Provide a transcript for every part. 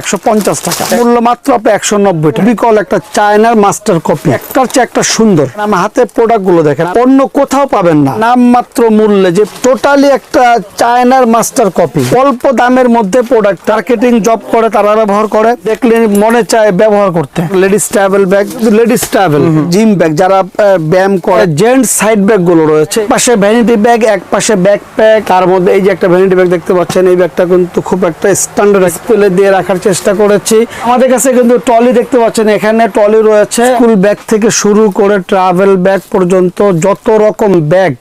একশো পঞ্চাশ টাকা। মাত্র একশো নব্বই বিকল একটা চায়নার মাস্টার কপি চেয়ে একটা সুন্দর। প্রোডাক্টগুলো দেখেন, অন্য কোথাও পাবেন না। মূল্যে যে টোটালি একটা চায়নার মাস্টার কপি অল্প দামের মধ্যে প্রোডাক্ট জব করে, তারা ব্যবহার করে। দেখলে মনে চায় ব্যবহার করতে। Ladies travel bag ladies travel gym bag যারা ব্যায়াম করে। জেন্টস সাইড ব্যাগগুলো রয়েছে। পাশে ব্যাগ এক পাশে মধ্যে এই যে একটা ভ্যানিটি ব্যাগ দেখতে পাচ্ছেন, এই ব্যাগটা কিন্তু খুব একটা স্ট্যান্ডার্ড দিয়ে রাখার চেষ্টা করেছি। আমাদের কাছে কিন্তু ট্রলি দেখতে পাচ্ছেন, এখানে ট্রলি রয়েছে। স্কুল ব্যাগ থেকে শুরু করে ট্রাভেল ব্যাগ পর্যন্ত যত রকম ব্যাগ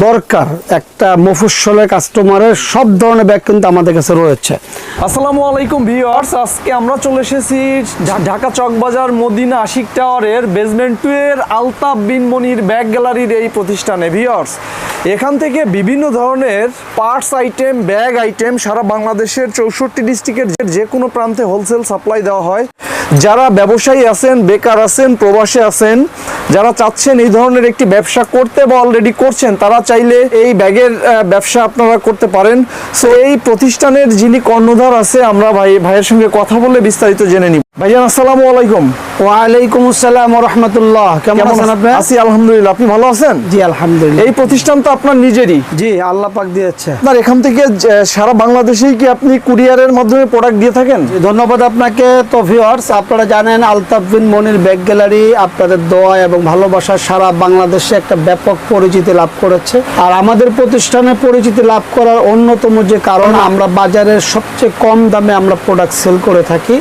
দরকার একটা মফস্বলের কাস্টমারের সব ধরনের ব্যাগ কিন্তু আমাদের কাছে রয়েছে। আসসালামু আলাইকুম ভিউয়ার্স, আজকে আমরা চলে এসেছি ঢাকা চকবাজার মদিনা আশিক টাওয়ারের বেসমেন্ট টু এর আলতাফ বিন মনির ব্যাগ গ্যালারির এই প্রতিষ্ঠানে। ভিউয়ার্স, এখান থেকে বিভিন্ন ধরনের পার্টস আইটেম ব্যাগ আইটেম সারা বাংলাদেশের চৌষট্টি ডিস্ট্রিক্টের যে- যে কোনো প্রান্তে হোলসেল সাপ্লাই দেওয়া হয়। যারা ব্যবসায়ী আছেন বেকার আছেন প্রবাসে আছেন যারা চাচ্ছেন এই ধরনের একটি ব্যবসা করতে বা অলরেডি করছেন তারা চাইলে এই ব্যাগের ব্যবসা আপনারা করতে পারেন। সো এই প্রতিষ্ঠানের যিনি কর্ণধার আছে আমরা ভাই ভাইয়ের সঙ্গে কথা বলে বিস্তারিত জেনে নিব। ভাইজান আসসালামু আলাইকুম। ওয়ালাইকুম আসসালাম রহমতুল্লাহ। কেমন আছেন আপনি? আছি আলহামদুলিল্লাহ। আপনি ভালো আছেন? জি আলহামদুলিল্লাহ। এই প্রতিষ্ঠান তো আপনার নিজেরই। জি আল্লাহ পাক দিয়েছে। আপনার এখান থেকে সারা বাংলাদেশেই কি আপনি কুরিয়ারের মাধ্যমে প্রোডাক্ট দিয়ে থাকেন? ধন্যবাদ আপনাকে তো ভিউয়ার্স আপনারা জানেন, আলতাফ বিন মনির ব্যাগ গ্যালারি আপনাদের দোয়া এবং ভালোবাসা সারা বাংলাদেশে একটা ব্যাপক পরিচিতি লাভ করেছে। আর আমাদের প্রতিষ্ঠানে পরিচিতি লাভ করার অন্যতম যে কারণ, আমরা বাজারের সবচেয়ে কম দামে আমরা প্রোডাক্ট সেল করে থাকি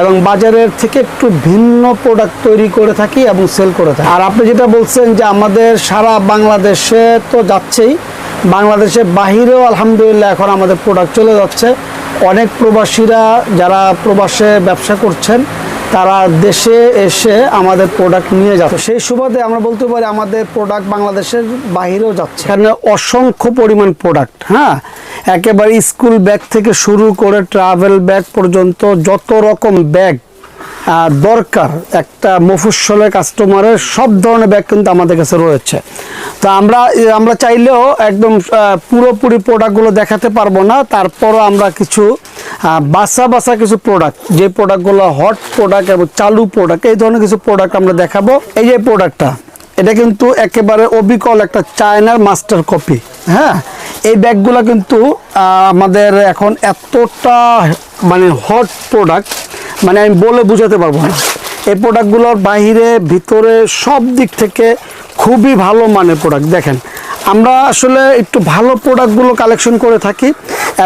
এবং বাজারের থেকে একটু ভিন্ন প্রোডাক্ট তৈরি করে থাকি এবং সেল করে থাকি। আর আপনি যেটা বলছেন যে আমাদের সারা বাংলাদেশে তো যাচ্ছেই বাংলাদেশের বাহিরেও আলহামদুলিল্লাহ এখন আমাদের প্রোডাক্ট চলে যাচ্ছে। অনেক প্রবাসীরা যারা প্রবাসে ব্যবসা করছেন, তারা দেশে এসে আমাদের প্রোডাক্ট নিয়ে যাচ্ছে। সেই সুবাদে আমরা বলতে পারি আমাদের প্রোডাক্ট বাংলাদেশের বাহিরেও যাচ্ছে। এখানে অসংখ্য পরিমাণ প্রোডাক্ট হ্যাঁ? একেবারে স্কুল ব্যাগ থেকে শুরু করে ট্রাভেল ব্যাগ পর্যন্ত যত রকম ব্যাগ দরকার, একটা মফস্বলের কাস্টমারের সব ধরনের ব্যাগ কিন্তু আমাদের কাছে রয়েছে। তো আমরা আমরা চাইলেও একদম পুরোপুরি প্রোডাক্টগুলো দেখাতে পারব না। তারপরও আমরা কিছু বাসা বাসা কিছু প্রোডাক্ট যে প্রোডাক্টগুলো হট প্রোডাক্ট এবং চালু প্রোডাক্ট এই ধরনের কিছু প্রোডাক্ট আমরা দেখাবো। এই যে প্রোডাক্টটা এটা কিন্তু একেবারে অবিকল একটা চায়নার মাস্টার কপি হ্যাঁ? এই ব্যাগগুলো কিন্তু আমাদের এখন এতটা মানে হট প্রোডাক্ট মানে আমি বলে বোঝাতে পারব না। এই প্রোডাক্টগুলোর বাহিরে ভিতরে সব দিক থেকে খুবই ভালো মানের প্রোডাক্ট দেখেন আমরা আসলে একটু ভালো প্রোডাক্টগুলো কালেকশন করে থাকি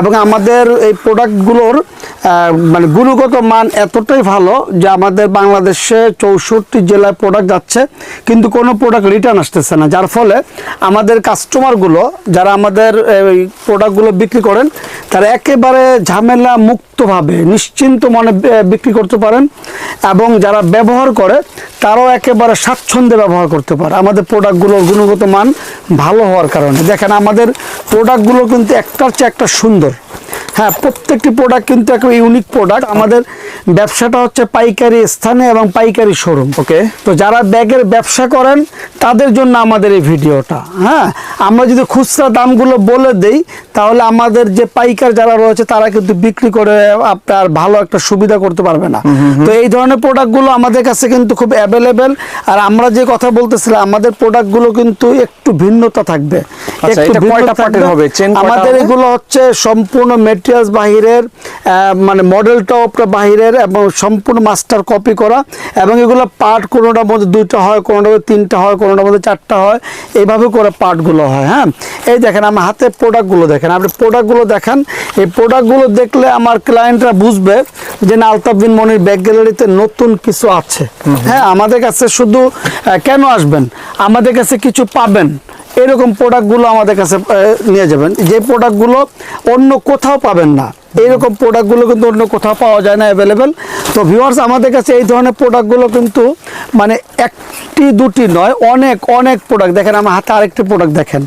এবং আমাদের এই প্রোডাক্টগুলোর মানে গুণগত মান এতটাই ভালো যে আমাদের বাংলাদেশে চৌষট্টি জেলায় প্রোডাক্ট যাচ্ছে, কিন্তু কোনো প্রোডাক্ট রিটার্ন আসতেছে না। যার ফলে আমাদের কাস্টমারগুলো যারা আমাদের এই প্রোডাক্টগুলো বিক্রি করেন, তারা একেবারে ঝামেলা মুক্তভাবে, নিশ্চিন্ত মনে বিক্রি করতে পারেন এবং যারা ব্যবহার করে, তারাও একেবারে স্বাচ্ছন্দ্যে ব্যবহার করতে পারে। আমাদের প্রোডাক্টগুলোর গুণগত মান ভালো হওয়ার কারণে। দেখেন আমাদের প্রোডাক্টগুলো কিন্তু একটার চেয়ে একটা সুন্দর। হ্যাঁ প্রত্যেকটি প্রোডাক্ট কিন্তু একটা ইউনিক প্রোডাক্ট আমাদের ব্যবসাটা হচ্ছে পাইকারি স্থানে এবং পাইকারি শোরুম ওকে তো যারা ব্যাগের ব্যবসা করেন তাদের জন্য আমাদের এই ভিডিওটা। হ্যাঁ আমরা যদি খুচরা দামগুলো বলে দেই তাহলে আমাদের যে পাইকার যারা রয়েছে তারা কিন্তু বিক্রি করে আপনার ভালো একটা সুবিধা করতে পারবে না। তো এই ধরনের প্রোডাক্টগুলো আমাদের কাছে কিন্তু খুব অ্যাভেলেবেল আর আমরা যে কথা বলতেছিলাম আমাদের প্রোডাক্টগুলো কিন্তু একটু ভিন্নতা থাকবে আচ্ছা, থাকবে। কয়টা আমাদের এগুলো হচ্ছে সম্পূর্ণ মেটেরিয়ালস বাহিরের মানে মডেলটাও আপনার বাহিরের এবং সম্পূর্ণ মাস্টার কপি করা এবং এগুলো পার্ট কোনোটার মধ্যে দুইটা হয় কোনোটার মধ্যে তিনটা হয় কোনোটার মধ্যে চারটা হয় এইভাবে করে পার্টগুলো হয় হ্যাঁ? এই দেখেন আমার হাতে প্রোডাক্টগুলো দেখেন। আপনি প্রোডাক্টগুলো দেখেন। এই প্রোডাক্টগুলো দেখলে আমার ক্লায়েন্টরা বুঝবে যে না আলতাফ বিন মনির ব্যাগ গ্যালারিতে নতুন কিছু আছে। হ্যাঁ আমাদের কাছে শুধু কেন আসবেন? আমাদের কাছে কিছু পাবেন। এরকম প্রোডাক্টগুলো আমাদের কাছে নিয়ে যাবেন। যে প্রোডাক্টগুলো অন্য কোথাও পাবেন না। এইরকম প্রোডাক্টগুলো কিন্তু অন্য কোথাও পাওয়া যায় না অ্যাভেলেবেল তো ভিউয়ার্স আমাদের কাছে এই ধরনের প্রোডাক্টগুলো কিন্তু মানে একটি, দুটি নয়, অনেক অনেক প্রোডাক্ট দেখেন, আমার হাতে আরেকটি প্রোডাক্ট দেখেন।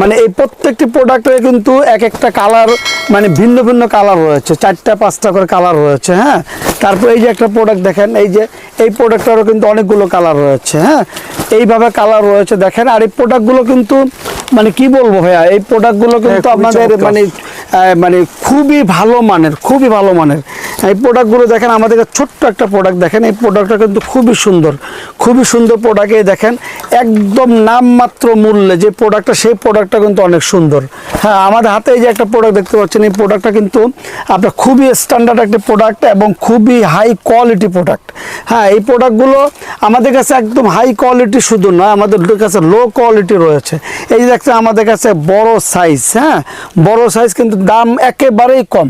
মানে এই প্রত্যেকটি প্রোডাক্টের কিন্তু এক একটা কালার মানে ভিন্ন ভিন্ন কালার রয়েছে। চারটা, পাঁচটা করে কালার রয়েছে হ্যাঁ? তারপর এই যে একটা প্রোডাক্ট দেখেন, এই যে, এই প্রোডাক্টেরও কিন্তু অনেকগুলো কালার রয়েছে হ্যাঁ? এইভাবে কালার রয়েছে দেখেন। আর এই প্রোডাক্টগুলো কিন্তু মানে কি বলব ভাইয়া এই প্রোডাক্টগুলো কিন্তু আপনাদের মানে মানে খুবই ভালো মানের, খুবই ভালো মানের। এই প্রোডাক্টগুলো দেখেন, আমাদের ছোট্ট একটা প্রোডাক্ট দেখেন, এই প্রোডাক্টটা কিন্তু খুবই সুন্দর। খুবই সুন্দর প্রোডাক্ট এই দেখেন, একদম নামমাত্র মূল্যে যে প্রোডাক্টটা সেই প্রোডাক্টটা কিন্তু অনেক সুন্দর। হ্যাঁ আমাদের হাতে এই যে একটা প্রোডাক্ট দেখতে পাচ্ছেন, এই প্রোডাক্টটা কিন্তু আপনার খুবই স্ট্যান্ডার্ড একটা প্রোডাক্ট এবং খুবই হাই কোয়ালিটি প্রোডাক্ট হ্যাঁ এই প্রোডাক্টগুলো আমাদের কাছে একদম হাই কোয়ালিটি শুধু নয়, আমাদের কাছে লো কোয়ালিটি রয়েছে। এই যে দেখছেন, আমাদের কাছে বড় সাইজ হ্যাঁ বড় সাইজ কিন্তু দাম একেবারেই কম।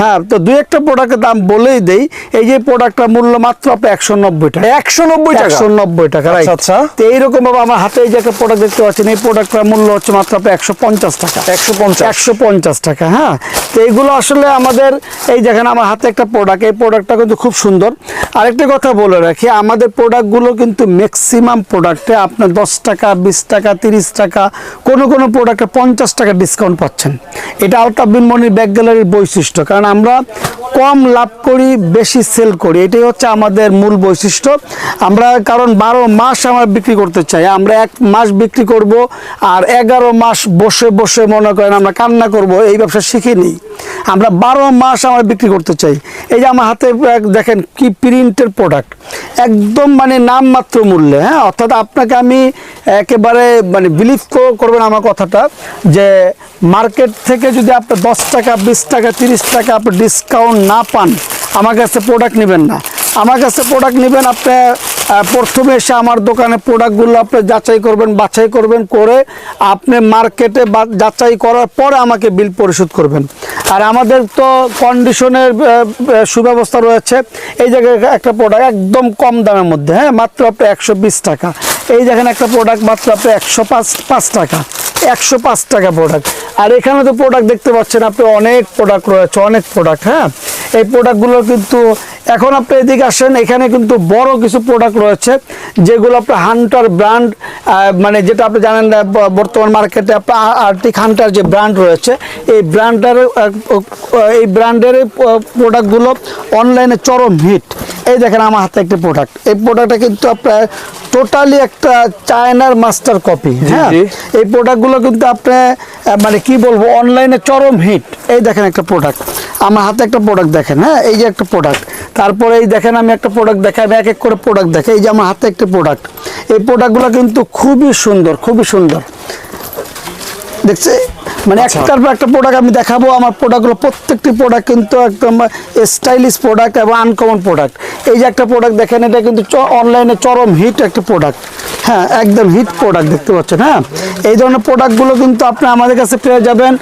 হ্যাঁ তো দুই একটা প্রোডাক্টের দাম বলেই দেই এই যে প্রোডাক্টটার মূল্য মাত্র আপনি একশো নব্বই টাকা। একশো নব্বই টাকা? একশো নব্বই টাকা রাইট আচ্ছা, আচ্ছা। তো এইরকম ভাবে আমার হাতে এই যে একটা প্রোডাক্ট দেখতে পাচ্ছেন এই প্রোডাক্টটার মূল্য হচ্ছে মাত্র একশো পঞ্চাশ টাকা। একশো পঞ্চাশ। একশো পঞ্চাশ টাকা হ্যাঁ। তো এইগুলো আসলে আমাদের, এই দেখেন আমার হাতে একটা প্রোডাক্ট এই প্রোডাক্টটা কিন্তু খুব সুন্দর। আরেকটা কথা বলে রাখি, আমাদের প্রোডাক্টগুলো কিন্তু ম্যাক্সিমাম প্রোডাক্টে আপনার দশ টাকা, বিশ টাকা, তিরিশ টাকা, কোনো কোনো প্রোডাক্টে পঞ্চাশ টাকা ডিসকাউন্ট পাচ্ছেন। এটা আলতাফ বিন মনির ব্যাগ গ্যালারির বৈশিষ্ট্য, কারণ আমরা কম লাভ করি, বেশি সেল করি। এটাই হচ্ছে আমাদের মূল বৈশিষ্ট্য। আমরা কারণ বারো মাস আমরা বিক্রি করতে চাই। আমরা এক মাস বিক্রি করব আর এগারো মাস বসে বসে মনে করেন আমরা কান্না করব, এই ব্যবসা শিখিনি আমরা বারো মাস আমরা বিক্রি করতে চাই। এই যে আমার হাতে দেখেন কি প্রিন্টের প্রোডাক্ট একদম মানে নামমাত্র মূল্যে হ্যাঁ? অর্থাৎ আপনাকে আমি একেবারে মানে বিলিভ করবেন আমার কথাটা যে মার্কেট থেকে যদি আপনার দশ টাকা, বিশ টাকা, তিরিশ টাকা আপনার ডিসকাউন্ট না পান, আমার কাছে প্রোডাক্ট নেবেন না। আমার কাছে প্রোডাক্ট নেবেন, আপনি প্রথমে এসে আমার দোকানে প্রোডাক্টগুলো আপনি যাচাই করবেন, বাছাই করবেন, করে আপনি মার্কেটে যাচাই করার পরে আমাকে বিল পরিশোধ করবেন। আর আমাদের তো কন্ডিশনের সুব্যবস্থা রয়েছে। এই জায়গায় একটা প্রোডাক্ট একদম কম দামের মধ্যে হ্যাঁ মাত্র আপনি একশো বিশ টাকা। এই দেখেন একটা প্রোডাক্ট মাত্র আপনি একশো পাঁচ পাঁচ টাকা। একশো পাঁচ টাকা প্রোডাক্ট আর এখানে তো প্রোডাক্ট দেখতে পাচ্ছেন আপনি অনেক প্রোডাক্ট রয়েছে, অনেক প্রোডাক্ট হ্যাঁ? এই প্রোডাক্টগুলো কিন্তু এখন আপনি এদিকে আসেন এখানে কিন্তু বড় কিছু প্রোডাক্ট রয়েছে যেগুলো আপনার হান্টার ব্র্যান্ড মানে যেটা আপনি জানেন বর্তমান মার্কেটে আপনার আর্টিক হান্টার যে ব্র্যান্ড রয়েছে এই ব্র্যান্ডের এই ব্র্যান্ডের প্রোডাক্টগুলো অনলাইনে চরম হিট এই দেখেন আমার হাতে একটা প্রোডাক্ট এই প্রোডাক্টটা কিন্তু আপনার টোটালি একটা চায়নার মাস্টার কপি হ্যাঁ? এই প্রোডাক্টগুলো কিন্তু আপনি মানে কি বলব অনলাইনে চরম হিট এই দেখেন একটা প্রোডাক্ট আমার হাতে একটা প্রোডাক্ট দেখেন হ্যাঁ? এই যে একটা প্রোডাক্ট তারপরে এই দেখেন আমি একটা প্রোডাক্ট দেখাই আমি এক এক করে প্রোডাক্ট দেখাই। এই যে আমার হাতে একটা প্রোডাক্ট এই প্রোডাক্টগুলো কিন্তু খুবই সুন্দর খুবই সুন্দর। দেখছে? মানে একটার পর একটা প্রোডাক্ট আমি দেখাবো আমার প্রোডাক্টগুলো প্রত্যেকটি প্রোডাক্ট কিন্তু একদম স্টাইলিশ প্রোডাক্ট এবং আনকমন প্রোডাক্ট এই যে একটা প্রোডাক্ট দেখেন এটা কিন্তু অনলাইনে চরম হিট একটা প্রোডাক্ট হ্যাঁ একদম হিট প্রোডাক্ট দেখতে পাচ্ছেন হ্যাঁ? এই ধরনের প্রোডাক্টগুলো কিন্তু আপনি আমাদের কাছে পেয়ে যাবেন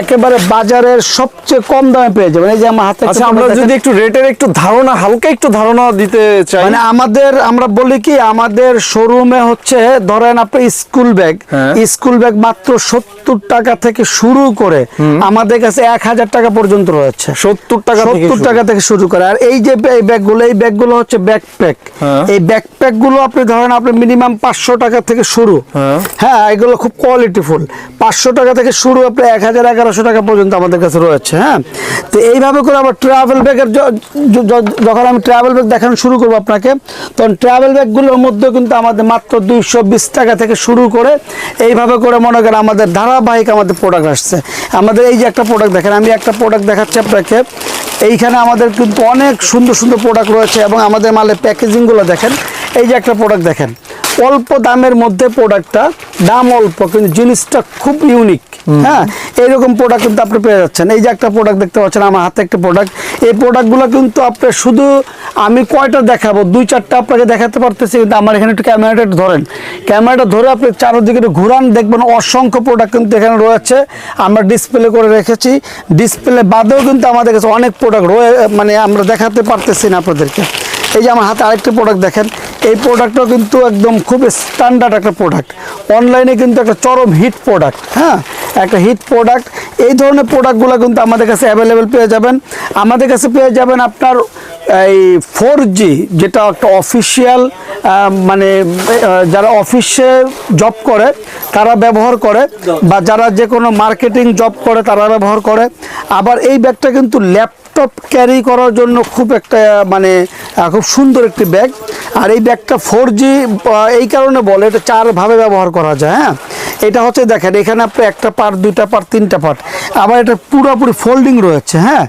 একেবারে বাজারের সবচেয়ে কম দামে পেয়ে যাবেন। এই যে আমার হাতে আচ্ছা আমরা যদি একটু রেটের একটু ধারণা হালকা একটু ধারণা দিতে চাই। মানে আমাদের আমরা বলি কি আমাদের শোরুমে হচ্ছে ধরেন আপনি স্কুল ব্যাগ। স্কুল ব্যাগ মাত্র সত্তর টাকা থেকে শুরু করে আমাদের কাছে এক হাজার টাকা পর্যন্ত রয়েছে। সত্তর টাকা সত্তর টাকা থেকে শুরু করে। আর এই যে এই ব্যাগগুলো এই ব্যাগগুলো হচ্ছে ব্যাকপ্যাক। এই ব্যাকপ্যাকগুলো আপনি ধরেন আপনি মিনিমাম পাঁচশো টাকা থেকে শুরু। হ্যাঁ। হ্যাঁ এগুলো খুব কোয়ালিটিফুল পাঁচশো টাকা থেকে শুরু আপনি এক হাজার এগারোশো টাকা পর্যন্ত আমাদের কাছে রয়েছে হ্যাঁ? তো এইভাবে করে আবার ট্রাভেল ব্যাগের যখন আমি ট্রাভেল ব্যাগ দেখানো শুরু করব আপনাকে তখন ট্রাভেল ব্যাগগুলোর মধ্যে কিন্তু আমাদের মাত্র দুইশো বিশ টাকা থেকে শুরু করে এইভাবে করে মনে করেন আমাদের ধারাবাহিক আমাদের প্রোডাক্ট আসছে। আমাদের এই যে একটা প্রোডাক্ট দেখেন আমি একটা প্রোডাক্ট দেখাচ্ছি আপনাকে। এইখানে আমাদের কিন্তু অনেক সুন্দর সুন্দর প্রোডাক্ট রয়েছে এবং আমাদের মালের প্যাকেজিংগুলো দেখেন। এই যে একটা প্রোডাক্ট দেখেন অল্প দামের মধ্যে প্রোডাক্টটা দাম অল্প কিন্তু জিনিসটা খুব ইউনিক হ্যাঁ? এইরকম প্রোডাক্ট কিন্তু আপনি পেয়ে যাচ্ছেন। এই যে একটা প্রোডাক্ট দেখতে পাচ্ছেন আমার হাতে একটা প্রোডাক্ট এই প্রোডাক্টগুলো কিন্তু আপনি শুধু আমি কয়টা দেখাবো দুই চারটা আপনাকে দেখাতে পারতেছি কিন্তু আমার এখানে একটু ক্যামেরাটা একটু ধরেন। ক্যামেরাটা ধরে আপনি চারদিকে একটু ঘুরান দেখবেন অসংখ্য প্রোডাক্ট কিন্তু এখানে রয়েছে। আমরা ডিসপ্লে করে রেখেছি। ডিসপ্লে বাদেও কিন্তু আমাদের কাছে অনেক প্রোডাক্ট রয়ে মানে আমরা দেখাতে পারতেছি না আপনাদেরকে। এই যে আমার হাতে আরেকটা প্রোডাক্ট দেখেন, এই প্রোডাক্টটাও কিন্তু একদম খুব স্ট্যান্ডার্ড একটা প্রোডাক্ট অনলাইনে কিন্তু একটা চরম হিট প্রোডাক্ট হ্যাঁ? একটা হিট প্রোডাক্ট এই ধরনের প্রোডাক্টগুলো কিন্তু আমাদের কাছে অ্যাভেলেবেল পেয়ে যাবেন। আমাদের কাছে পেয়ে যাবেন আপনার এই ফোর জি যেটা একটা অফিসিয়াল মানে যারা অফিসে জব করে, তারা ব্যবহার করে, বা যারা যে কোনো মার্কেটিং জব করে, তারা ব্যবহার করে। আবার এই ব্যাগটা কিন্তু ল্যাপটপ ক্যারি করার জন্য খুব একটা মানে খুব সুন্দর একটি ব্যাগ। আর এই ব্যাগটা ফোর জি এই কারণে বলে, এটা চারভাবে ব্যবহার করা যায় হ্যাঁ? এটা হচ্ছে, দেখেন, এখানে আপনি একটা পার্ট দুইটা পার্ট তিনটা পার্ট আবার এটা পুরোপুরি ফোল্ডিং রয়েছে হ্যাঁ?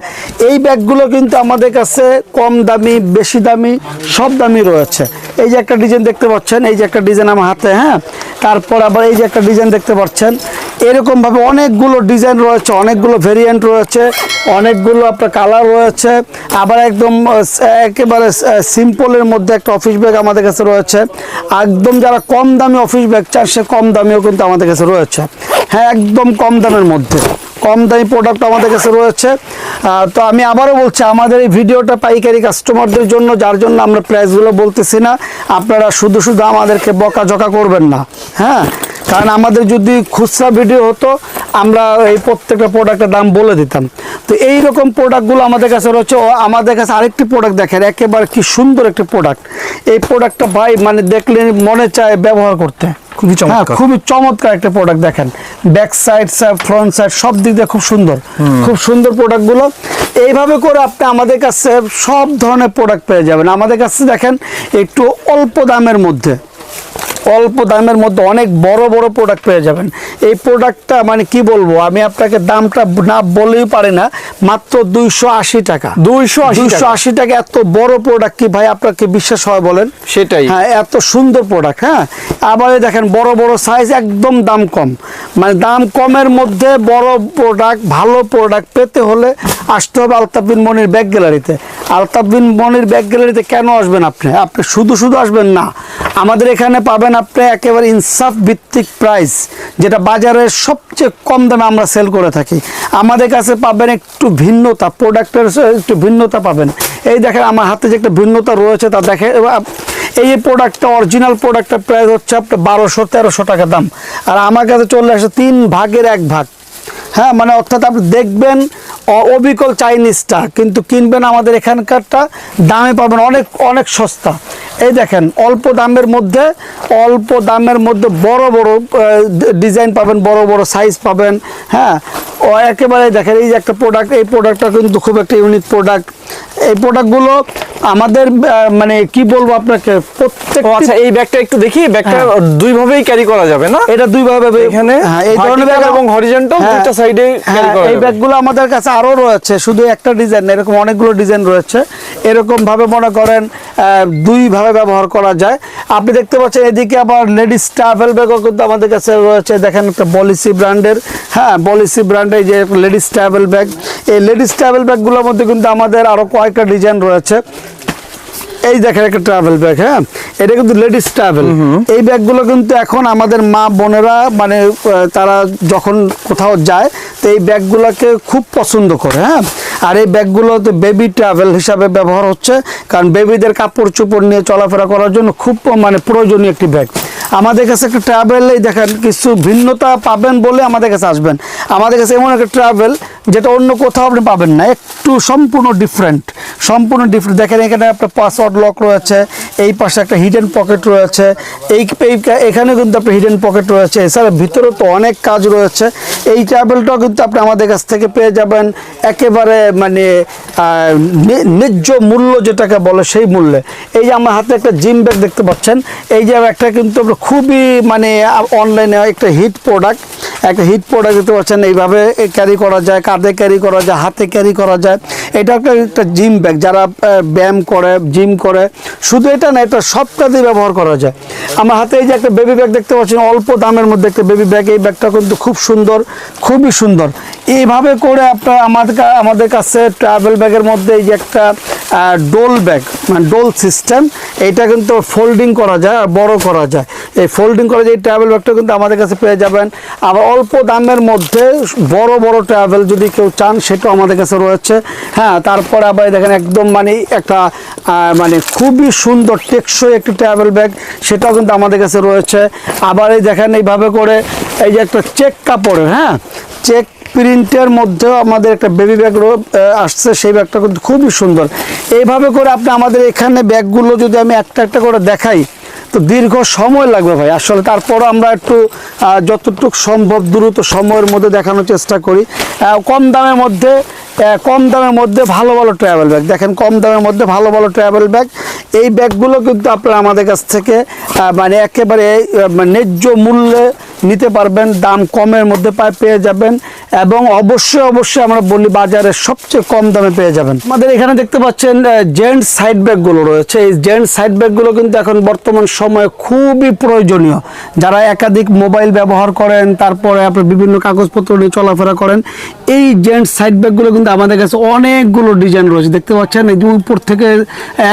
এই ব্যাগগুলো কিন্তু আমাদের কাছে কম দামি, বেশি দামি, সব দামি রয়েছে। এই যে একটা ডিজাইন দেখতে পাচ্ছেন, এই যে একটা ডিজাইন আমার হাতে হ্যাঁ? তারপর আবার এই যে একটা ডিজাইন দেখতে পাচ্ছেন, এরকমভাবে অনেকগুলো ডিজাইন রয়েছে, অনেকগুলো ভেরিয়েন্ট রয়েছে, অনেকগুলো আপনার কালার রয়েছে, আবার একদম একেবারে সিম্পলের মধ্যে একটা অফিস ব্যাগ আমাদের কাছে রয়েছে। একদম যারা কম দামি অফিস ব্যাগ চান, সে কম দামিও কিন্তু আমাদের কাছে রয়েছে। হ্যাঁ একদম কম দামের মধ্যে। কম দামি প্রোডাক্ট আমাদের কাছে রয়েছে। তো আমি আবারও বলছি, আমাদের এই ভিডিওটা পাইকারি কাস্টমারদের জন্য, যার জন্য আমরা প্রাইসগুলো বলতেছি না, আপনারা শুধু শুধু আমাদেরকে বকাঝকা করবেন না হ্যাঁ? কারণ আমাদের যদি খুচরা ভিডিও হতো আমরা এই প্রত্যেকটা প্রোডাক্টের দাম বলে দিতাম। তো এই রকম প্রোডাক্টগুলো আমাদের কাছে রয়েছে। আমাদের কাছে আরেকটি প্রোডাক্ট দেখেন একেবারে কি সুন্দর একটি প্রোডাক্ট এই প্রোডাক্টটা ভাই মানে দেখলে মনে চায় ব্যবহার করতে। খুবই চমৎকার। হ্যাঁ, খুবই চমৎকার একটা প্রোডাক্ট দেখেন। ব্যাক সাইড ফ্রন্ট সাইড সব দিক দিয়ে খুব সুন্দর। খুব সুন্দর প্রোডাক্টগুলো এইভাবে করে আপনি আমাদের কাছে সব ধরনের প্রোডাক্ট পেয়ে যাবেন। আমাদের কাছে দেখেন একটু অল্প দামের মধ্যে। অল্প দামের মধ্যে অনেক বড় বড় প্রোডাক্ট পেয়ে যাবেন। এই প্রোডাক্টটা মানে কি বলব আমি আপনাকে দামটা না বলেই পারি না মাত্র দুইশো আশি টাকা। দুইশো আশি দুইশো আশি টাকা এত বড় প্রোডাক্ট কি ভাই আপনাকে বিশ্বাস হয় বলেন? সেটাই। হ্যাঁ এত সুন্দর প্রোডাক্ট হ্যাঁ? আবার দেখেন বড় বড় সাইজ একদম দাম কম। মানে দাম কমের মধ্যে বড় প্রোডাক্ট ভালো প্রোডাক্ট পেতে হলে আসতে হবে আলতাফ বিন মনির ব্যাগ গ্যালারিতে। আলতাফ বিন মনির ব্যাগ গ্যালারিতে কেন আসবেন আপনি? আপনি শুধু শুধু আসবেন না। আমাদের এখানে পাবেন আপনি একেবারে ইনসাফ ভিত্তিক প্রাইস যেটা বাজারের সবচেয়ে কম দামে আমরা সেল করে থাকি। আমাদের কাছে পাবেন একটু ভিন্নতা প্রোডাক্টের একটু ভিন্নতা পাবেন। এই দেখেন আমার হাতে যে একটা ভিন্নতা রয়েছে তা দেখে এই প্রোডাক্টটা অরিজিনাল প্রোডাক্টের প্রাইস হচ্ছে আপনার বারোশো তেরোশো টাকা দাম। আর আমার কাছে চলে আসে তিন ভাগের এক ভাগ। হ্যাঁ মানে অর্থাৎ আপনি দেখবেন অবিকল চাইনিজটা, কিন্তু কিনবেন আমাদের এখানকারটা, দামে পাবেন অনেক অনেক সস্তা। এই দেখেন, অল্প দামের মধ্যে, অল্প দামের মধ্যে বড় বড় ডিজাইন পাবেন, বড় বড় সাইজ পাবেন হ্যাঁ। একেবারে দেখেন, এই যে একটা প্রোডাক্ট এই প্রোডাক্টটা কিন্তু খুব একটা ইউনিক প্রোডাক্ট এই প্রোডাক্টগুলো আমাদের মানে কি বলব আপনাকে প্রত্যেক আচ্ছা এই ব্যাগটা একটু দেখি ব্যাগটা হ্যাঁ। দুই ভাবেই ক্যারি করা যাবে না? এটা দুই ভাবে এখানে হ্যাঁ এই ধরনের ব্যাগ এবং horizontal দুইটা সাইডে হ্যাঁ, করা এই ব্যাগগুলো আমাদের কাছে আরও রয়েছে শুধু একটা ডিজাইন এরকম অনেকগুলো ডিজাইন রয়েছে। এরকম ভাবে মনে করেন দুই ভাবে ব্যবহার করা যায়। আপনি দেখতে পাচ্ছেন এদিকে আবার লেডিস ট্রাভেল ব্যাগও কিন্তু আমাদের কাছে রয়েছে। দেখেন একটা বলিসি ব্র্যান্ডের হ্যাঁ বলিসি ব্র্যান্ডের যে লেডিস ট্রাভেল ব্যাগ এই লেডিস ট্রাভেল ব্যাগগুলোর মধ্যে কিন্তু আমাদের আরও কয়েকটা ডিজাইন রয়েছে। এই দেখেন একটা ট্রাভেল ব্যাগ হ্যাঁ? এটা কিন্তু লেডিস ট্রাভেল এই ব্যাগগুলো কিন্তু এখন আমাদের মা বোনেরা মানে তারা যখন কোথাও যায় তো এই ব্যাগগুলোকে খুব পছন্দ করে হ্যাঁ? আর এই ব্যাগগুলো তো বেবি ট্রাভেল হিসাবে ব্যবহার হচ্ছে। কারণ বেবিদের কাপড় চোপড় নিয়ে চলাফেরা করার জন্য খুব মানে প্রয়োজনীয় একটি ব্যাগ আমাদের কাছে একটা ট্রাভেলেই দেখেন, কিছু ভিন্নতা পাবেন বলে আমাদের কাছে আসবেন। আমাদের কাছে এমন একটা ট্রাভেল যেটা অন্য কোথাও আপনি পাবেন না। একটু সম্পূর্ণ ডিফারেন্ট সম্পূর্ণ ডিফারেন্ট দেখেন, এখানে আপনার পাসওয়ার্ড লক রয়েছে, এই পাশে একটা হিডেন পকেট রয়েছে, এই এখানে কিন্তু আপনার হিডেন পকেট রয়েছে। এছাড়া ভিতরে তো অনেক কাজ রয়েছে। এই ট্রাভেলটাও কিন্তু আপনি আমাদের কাছ থেকে পেয়ে যাবেন। একেবারে মানে ন্যায্য মূল্য যেটাকে বলে সেই মূল্যে। এই যে আমার হাতে একটা জিম ব্যাগ দেখতে পাচ্ছেন, এই যে একটা কিন্তু খুবই মানে অনলাইনে একটা হিট প্রোডাক্ট একটা হিট প্রোডাক্ট দেখতে পাচ্ছেন, এইভাবে ক্যারি করা যায়, কাঁধে ক্যারি করা যায়, হাতে ক্যারি করা যায়। এটা একটা একটা জিম ব্যাগ যারা ব্যায়াম করে জিম করে, শুধু এটা না, এটা সব কাজেই ব্যবহার করা যায়। আমার হাতে এই যে একটা বেবি ব্যাগ দেখতে পাচ্ছেন, অল্প দামের মধ্যে একটা বেবি ব্যাগ এই ব্যাগটা কিন্তু খুব সুন্দর, খুবই সুন্দর। এইভাবে করে আপনার আমাদের আমাদের কাছে ট্রাভেল ব্যাগের মধ্যে এই যে একটা ডোল ব্যাগ মানে ডোল সিস্টেম এইটা কিন্তু ফোল্ডিং করা যায় আর বড় করা যায়। এই ফোল্ডিং করা যায় এই ট্রাভেল ব্যাগটা কিন্তু আমাদের কাছে পেয়ে যাবেন। আবার অল্প দামের মধ্যে বড় বড় ট্রাভেল যদি কেউ চান, সেটাও আমাদের কাছে রয়েছে। হ্যাঁ তারপরে আবার দেখেন একদম মানে একটা মানে খুবই সুন্দর টেকসই একটি ট্রাভেল ব্যাগ সেটাও কিন্তু আমাদের কাছে রয়েছে। আবার এই দেখেন এইভাবে করে এই যে একটা চেক কাপড়ের হ্যাঁ চেক প্রিন্টের মধ্যেও আমাদের একটা বেবি ব্যাগ আসছে, সেই ব্যাগটা কিন্তু খুবই সুন্দর। এইভাবে করে আপনি আমাদের এখানে ব্যাগগুলো যদি আমি একটা একটা করে দেখাই, তো দীর্ঘ সময় লাগবে ভাই। আসলে তারপরও আমরা একটু যতটুকু সম্ভব দ্রুত সময়ের মধ্যে দেখানোর চেষ্টা করি। কম দামের মধ্যে কম দামের মধ্যে ভালো ভালো ট্রাভেল ব্যাগ দেখেন, কম দামের মধ্যে ভালো ভালো ট্রাভেল ব্যাগ এই ব্যাগগুলো কিন্তু আপনারা আমাদের কাছ থেকে মানে একেবারে মানে ন্যায্য মূল্যে নিতে পারবেন, দাম কমের মধ্যে পায়, পেয়ে যাবেন। এবং অবশ্যই অবশ্যই আমরা বলি বাজারে সবচেয়ে কম দামে পেয়ে যাবেন। আমাদের এখানে দেখতে পাচ্ছেন জেন্টস সাইড ব্যাগগুলো রয়েছে। এই জেন্টস সাইড ব্যাগগুলো কিন্তু এখন বর্তমান সময়ে খুবই প্রয়োজনীয়। যারা একাধিক মোবাইল ব্যবহার করেন, তারপরে আপনার বিভিন্ন কাগজপত্র নিয়ে চলাফেরা করেন, এই জেন্টস সাইড ব্যাগগুলো কিন্তু আমাদের কাছে অনেকগুলো ডিজাইন রয়েছে। দেখতে পাচ্ছেন, এই যে উপর থেকে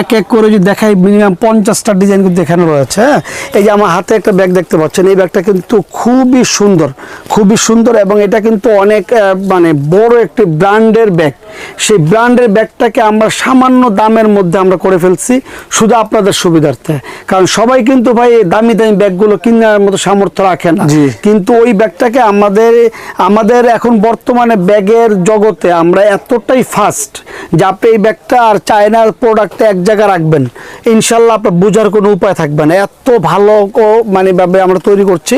এক এক করে যদি দেখাই, মিনিমাম পঞ্চাশটা ডিজাইন কিন্তু এখানে রয়েছে হ্যাঁ? এই যে আমার হাতে একটা ব্যাগ দেখতে পাচ্ছেন, এই ব্যাগটা কিন্তু খুবই সুন্দর খুবই সুন্দর এবং এটা কিন্তু অনেক আহ, মানে বড় একটি ব্র্যান্ডের ব্যাগ। সেই ব্র্যান্ডের ব্যাগটাকে আমরা সামান্য দামের মধ্যে আমরা করে ফেলছি শুধু আপনাদের সুবিধার্থে। কারণ সবাই কিন্তু ভাই দামি দামি ব্যাগগুলো কেনার মতো সামর্থ্য রাখে না। কিন্তু ওই ব্যাগটাকে আমাদের আমাদের এখন বর্তমানে ব্যাগের জগতে আমরা এতটাই ফাস্ট যে আপনি এই ব্যাগটা আর চায়নার প্রোডাক্টে এক জায়গায় রাখবেন। ইনশাল্লাহ আপনার বোঝার কোনো উপায় থাকবে না। এত ভালো মানে ভাবে আমরা তৈরি করছি।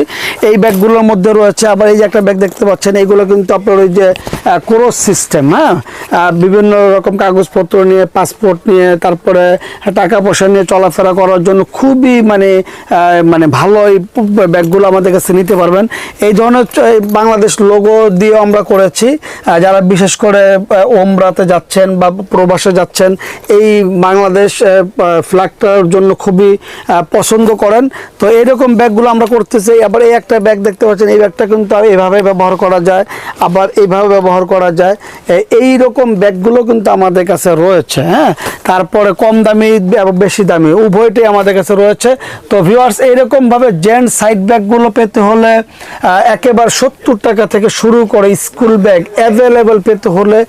এই ব্যাগগুলোর মধ্যে রয়েছে আবার এই যে একটা ব্যাগ দেখতে পাচ্ছেন এইগুলো কিন্তু আপনার ওই যে ক্রোস সিস্টেম হ্যাঁ? বিভিন্ন রকম কাগজপত্র নিয়ে পাসপোর্ট নিয়ে, তারপরে টাকা পয়সা নিয়ে চলাফেরা করার জন্য খুবই মানে মানে ভালো এই ব্যাগগুলো আমাদের কাছে নিতে পারবেন। এই ধরনের বাংলাদেশ লোগো দিয়ে আমরা করেছি। যারা বিশেষ করে ওমরাতে যাচ্ছেন বা প্রবাসে যাচ্ছেন, এই বাংলাদেশ ফ্ল্যাগটার জন্য খুবই পছন্দ করেন। তো এরকম ব্যাগগুলো আমরা করতেছি। আবার এই একটা ব্যাগ দেখতে পাচ্ছেন, এই ব্যাগটা কিন্তু এইভাবে ব্যবহার করা যায়। আবার এইভাবে ব্যবহার করা যায়। এই রকম ব্যাগগুলো কিন্তু আমাদের কাছে রয়েছে হ্যাঁ? তারপরে কম দামি বেশি দামি উভয়টাই আমাদের কাছে রয়েছে। তো ভিউয়ার্স এইরকমভাবে জেন্ট সাইড ব্যাগগুলো পেতে হলে একেবারে সত্তর টাকা থেকে শুরু করে স্কুল ব্যাগ অ্যাভেলেবেল পেতে হলে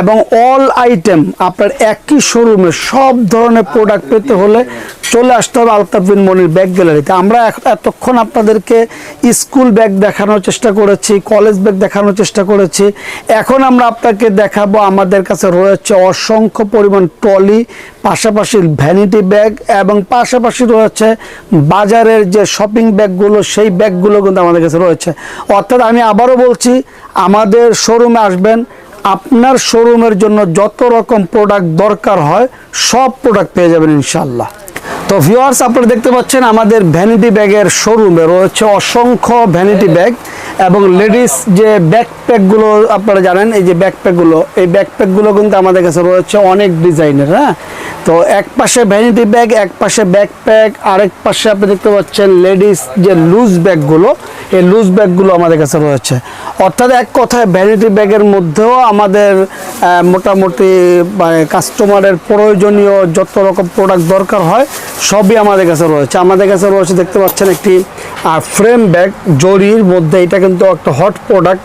এবং অল আইটেম আপনার একই শোরুমে সব ধরনের প্রোডাক্ট পেতে হলে চলে আসতে হবে আলতাফিন মনির ব্যাগ গ্যালারিতে আমরা এতক্ষণ আপনাদেরকে স্কুল ব্যাগ দেখানোর চেষ্টা করেছি কলেজ ব্যাগ দেখানোর চেষ্টা করেছি। এখন আমরা আপনাকে দেখাবো আমাদের কাছে রয়েছে অসংখ্য পরিমাণ ট্রলি, পাশাপাশি ভ্যানিটি ব্যাগ এবং পাশাপাশি রয়েছে বাজারের যে শপিং ব্যাগগুলো সেই ব্যাগগুলো কিন্তু আমাদের কাছে রয়েছে। অর্থাৎ আমি আবারও বলছি, আমাদের শোরুমে আসবেন, আপনার শোরুমের জন্য যত রকম প্রোডাক্ট দরকার হয়, সব প্রোডাক্ট পেয়ে যাবেন ইনশাল্লাহ তো ভিউয়ার্স আপনারা দেখতে পাচ্ছেন আমাদের ভ্যানিটি ব্যাগের শোরুমে রয়েছে অসংখ্য ভ্যানিটি ব্যাগ এবং লেডিস যে ব্যাকপ্যাকগুলো আপনারা জানেন, এই যে ব্যাকপ্যাকগুলো এই ব্যাকপ্যাকগুলো কিন্তু আমাদের কাছে রয়েছে অনেক ডিজাইনের হ্যাঁ? তো এক পাশে ভ্যানিটি ব্যাগ এক পাশে ব্যাকপ্যাক আরেক পাশে আপনি দেখতে পাচ্ছেন লেডিস যে লুজ ব্যাগগুলো এই লুজ ব্যাগগুলো আমাদের কাছে রয়েছে। অর্থাৎ এক কথায় ভ্যানিটি ব্যাগের মধ্যেও আমাদের মোটামুটি মানে কাস্টমারের প্রয়োজনীয় যত রকম প্রোডাক্ট দরকার হয় সবই আমাদের কাছে রয়েছে। আমাদের কাছে রয়েছে, দেখতে পাচ্ছেন একটি ফ্রেম ব্যাগ জরির মধ্যে এটা কিন্তু একটা হট প্রোডাক্ট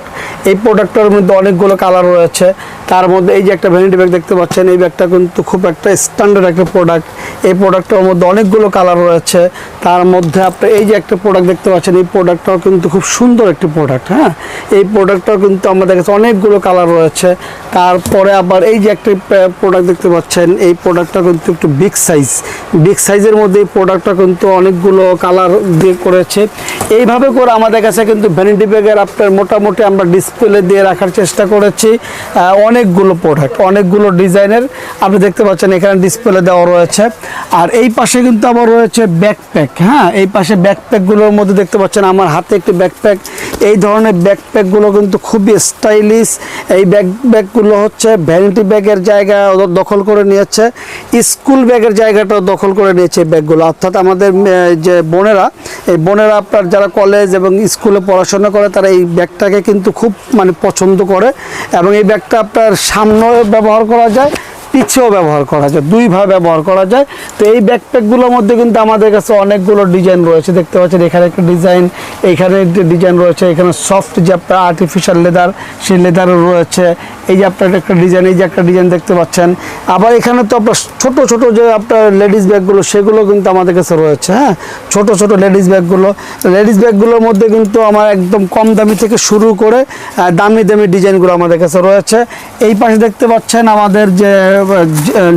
এই প্রোডাক্টের মধ্যে অনেকগুলো কালার রয়েছে। তার মধ্যে এই যে একটা ভ্যানিটি ব্যাগ দেখতে পাচ্ছেন, এই ব্যাগটা কিন্তু খুব একটা স্ট্যান্ডার্ড একটা প্রোডাক্ট এই প্রোডাক্টটার মধ্যে অনেকগুলো কালার রয়েছে। তার মধ্যে আপনি এই যে একটা প্রোডাক্ট দেখতে পাচ্ছেন, এই প্রোডাক্টটাও কিন্তু খুব সুন্দর একটি প্রোডাক্ট হ্যাঁ? এই প্রোডাক্টটাও কিন্তু আমাদের কাছে অনেকগুলো কালার রয়েছে। তারপরে আবার এই যে একটা প্রোডাক্ট দেখতে পাচ্ছেন, এই প্রোডাক্টটা কিন্তু একটু বিগ সাইজ বিগ সাইজের মধ্যে প্রোডাক্টটা কিন্তু অনেকগুলো কালার দিয়ে করেছে। এইভাবে করে আমাদের কাছে কিন্তু ভ্যানিটি ব্যাগের আপনার মোটামুটি আমরা ডিসপ্লে দিয়ে রাখার চেষ্টা করেছি। অনেকগুলো প্রোডাক্ট অনেকগুলো ডিজাইনের। আপনি দেখতে পাচ্ছেন এখানে ডিসপ্লে দেওয়া রয়েছে। আর এই পাশে কিন্তু আবার রয়েছে ব্যাকপ্যাক হ্যাঁ? এই পাশে ব্যাকপ্যাকগুলোর মধ্যে দেখতে পাচ্ছেন আমার হাতে একটি ব্যাকপ্যাক এই ধরনের ব্যাকপ্যাকগুলো কিন্তু খুবই স্টাইলিশ এই ব্যাগ ব্যাগগুলো হচ্ছে ভ্যানিটি ব্যাগের জায়গা দখল করে নিয়েছে। স্কুল ব্যাগের জায়গাটাও দখল করে নিয়েছে। এই ব্যাগগুলো। অর্থাৎ আমাদের যে বোনেরা, এই বোনেরা আপনার যারা কলেজ এবং স্কুলে পড়াশোনা করে, তারা এই ব্যাগটাকে কিন্তু খুব মানে পছন্দ করে এবং এই ব্যাগটা আপনার সামনেও ব্যবহার করা যায়। পিছেও ব্যবহার করা যায় দুইভাবে ব্যবহার করা যায়। তো এই ব্যাকপ্যাকগুলোর মধ্যে কিন্তু আমাদের কাছে অনেকগুলো ডিজাইন রয়েছে। দেখতে পাচ্ছেন, এখানে একটা ডিজাইন এখানে একটা ডিজাইন রয়েছে। এখানে সফট যে আপনার আর্টিফিশিয়াল লেদার সেই লেদারও রয়েছে। এই যে আপনার একটা ডিজাইন এই যে একটা ডিজাইন দেখতে পাচ্ছেন। আবার এখানে তো আপনার ছোটো ছোটো যে আপনার লেডিস ব্যাগগুলো সেগুলো কিন্তু আমাদের কাছে রয়েছে হ্যাঁ? ছোটো ছোটো লেডিস ব্যাগগুলো লেডিস ব্যাগগুলোর মধ্যে কিন্তু আমার একদম কম দামি থেকে শুরু করে দামি দামি ডিজাইনগুলো আমাদের কাছে রয়েছে। এই পাশে দেখতে পাচ্ছেন আমাদের যে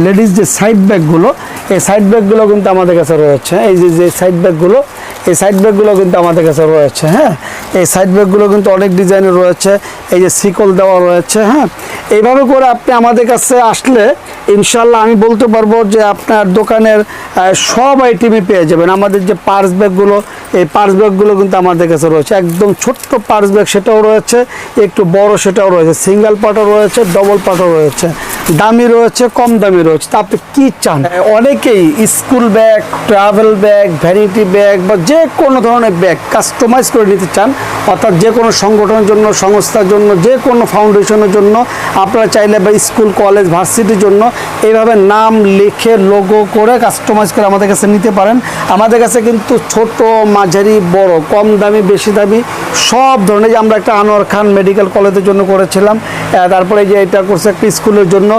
লেডিস যে সাইড ব্যাগগুলো এই সাইড ব্যাগগুলো কিন্তু আমাদের কাছে রয়েছে। এই যে যে সাইড ব্যাগগুলো এই সাইড ব্যাগগুলো কিন্তু আমাদের কাছে রয়েছে হ্যাঁ? এই সাইড ব্যাগগুলো কিন্তু অনেক ডিজাইনের রয়েছে, এই যে সিকল দেওয়া রয়েছে হ্যাঁ? এইভাবে করে আপনি আমাদের কাছে আসলে ইনশাল্লাহ আমি বলতে পারব যে আপনার দোকানের সব আইটেমই পেয়ে যাবেন। আমাদের যে পার্স ব্যাগগুলো এই পার্স ব্যাগগুলো কিন্তু আমাদের কাছে রয়েছে। একদম ছোট্ট পার্স ব্যাগ সেটাও রয়েছে, একটু বড় সেটাও রয়েছে। সিঙ্গেল পাটও রয়েছে ডবল পাটও রয়েছে। দামি রয়েছে, কম দামি রয়েছে। তা আপনি কী চান? অনেকেই school bag travel bag vanity bag বা যে কোনো ধরনের ব্যাগ কাস্টমাইজ করে নিতে চান, অর্থাৎ যে কোনো সংগঠনের জন্য, সংস্থার জন্য, যে কোনো ফাউন্ডেশনের জন্য, আপনারা চাইলে বা স্কুল কলেজ ভার্সিটির জন্য এইভাবে নাম লিখে লোগো করে কাস্টমাইজ করে আমাদের কাছে নিতে পারেন। আমাদের কাছে কিন্তু ছোট, মাঝারি, বড়, কম দামি, বেশি দামি, সব ধরনের যে আমরা একটা আনোয়ার খান মেডিকেল কলেজের জন্য করেছিলাম তারপরে যে এটা করছে একটা স্কুলের জন্য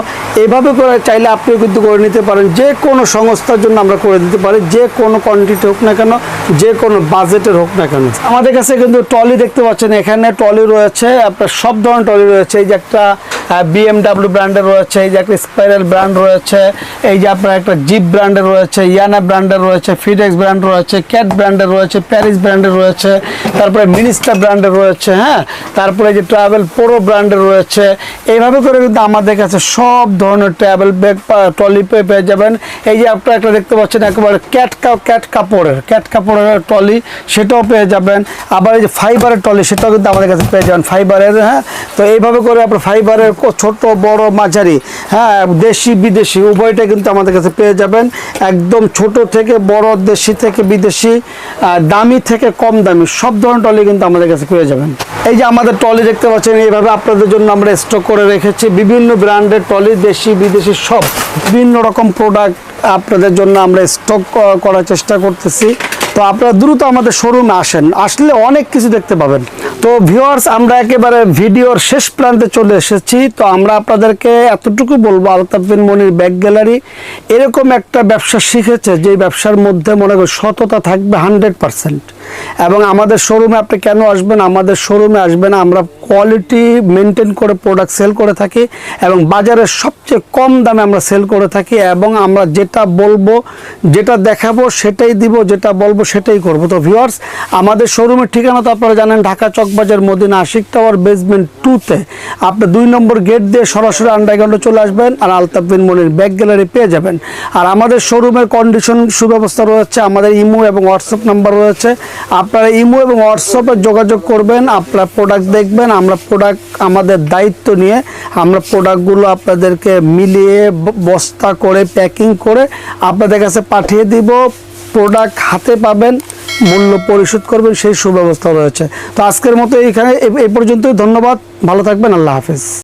এইভাবে করে চাইলে আপনিও কিন্তু করে নিতে পারেন। যে কোনো সংস্থার জন্য আমরা করে দিতে পারি, যে কোনো কোয়ান্টিটি হোক না কেন যে কোনো বাজেটের হোক না কেন। আমাদের কাছে কিন্তু টলি দেখতে পাচ্ছেন, এখানে টলি রয়েছে, আপনার সব ধরনের টলি রয়েছে। এই যে একটা বিএমডাব্লিউ ব্র্যান্ডের রয়েছে, এই যে একটা স্পাইরাল ব্র্যান্ড রয়েছে, এই যে আপনার একটা জিপ ব্র্যান্ডের রয়েছে ইয়ানা ব্র্যান্ডের রয়েছে ফিডেক্স ব্র্যান্ড রয়েছে ক্যাট ব্র্যান্ডের রয়েছে প্যারিস ব্র্যান্ডের রয়েছে, তারপরে মিনিস্টার ব্র্যান্ডের রয়েছে হ্যাঁ? তারপরে যে ট্রাভেল পোরো ব্র্যান্ডের রয়েছে, এইভাবে করে কিন্তু আমাদের কাছে সব ধরনের ট্রাভেল ব্যাগ ট্রলি পেয়ে যাবেন। এই যে আপনারা একটা দেখতে পাচ্ছেন, একেবারে ক্যাট ক্যাট কাপড়ের ক্যাট কাপড়ের ট্রলি সেটাও পেয়ে যাবেন। আবার এই যে ফাইবারের ট্রলি সেটাও কিন্তু আমাদের কাছে পেয়ে যাবেন ফাইবারের হ্যাঁ? তো এইভাবে করে আপনার ফাইবারের ছোট, বড়, মাঝারি। হ্যাঁ দেশি, বিদেশি, উভয়টা কিন্তু আমাদের কাছে পেয়ে যাবেন। একদম ছোট থেকে বড়, দেশি থেকে বিদেশি দামি থেকে কম দামি, সব ধরনের ট্রলি কিন্তু আমাদের কাছে পেয়ে যাবেন। এই যে আমাদের ট্রলি দেখতে পাচ্ছেন, এইভাবে আপনাদের জন্য আমরা স্টক করে রেখেছি। বিভিন্ন ব্র্যান্ডের ট্রলি দেশি, বিদেশি, সব। বিভিন্ন রকম প্রোডাক্ট আপনাদের জন্য আমরা স্টক করার চেষ্টা করতেছি। তো আপনারা দ্রুত আমাদের শোরুমে আসেন। আসলে অনেক কিছু দেখতে পাবেন। তো ভিউয়ার্স আমরা একেবারে ভিডিওর শেষ প্রান্তে চলে এসেছি। তো আমরা আপনাদেরকে এতটুকু বলব আলতাফ বিন মনির ব্যাগ গ্যালারি। এরকম একটা ব্যবসা শিখেছে, যে ব্যবসার মধ্যে মনে করি সততা থাকবে হান্ড্রেড পারসেন্ট। এবং আমাদের শোরুমে আপনি কেন আসবেন? আমাদের শোরুমে আসবেন আমরা কোয়ালিটি মেনটেন করে প্রোডাক্ট সেল করে থাকি এবং বাজারের সবচেয়ে কম দামে আমরা সেল করে থাকি এবং আমরা যেটা বলব, যেটা দেখাবো, সেটাই দিব, যেটা বলব সেটাই করব। তো ভিউয়ার্স আমাদের শোরুমের ঠিকানা তো আপনারা জানেন, ঢাকা চকবাজার, মদিনা আশিক টাওয়ার বেসমেন্ট টুতে আপনি দুই নম্বর গেট দিয়ে সরাসরি আন্ডারগ্রাউন্ডে চলে আসবেন আর আলতাফ বিন মনির ব্যাক গ্যালারি পেয়ে যাবেন। আর আমাদের শোরুমের কন্ডিশন সুব্যবস্থা রয়েছে, আমাদের ইমো এবং হোয়াটসঅ্যাপ নাম্বার রয়েছে। আপনারা ইমো এবং হোয়াটসঅ্যাপে যোগাযোগ করবেন, আপনারা প্রোডাক্ট দেখবেন, আমরা প্রোডাক্ট আমাদের দায়িত্ব নিয়ে আমরা প্রোডাক্টগুলো আপনাদেরকে মিলিয়ে বস্তা করে প্যাকিং করে আপনাদের কাছে পাঠিয়ে দিব। প্রোডাক্ট হাতে পাবেন, মূল্য পরিশোধ করবেন, সেই সুব্যবস্থা রয়েছে। তো আজকের মতো এইখানে এই পর্যন্তই, ধন্যবাদ, ভালো থাকবেন, আল্লাহ হাফেজ।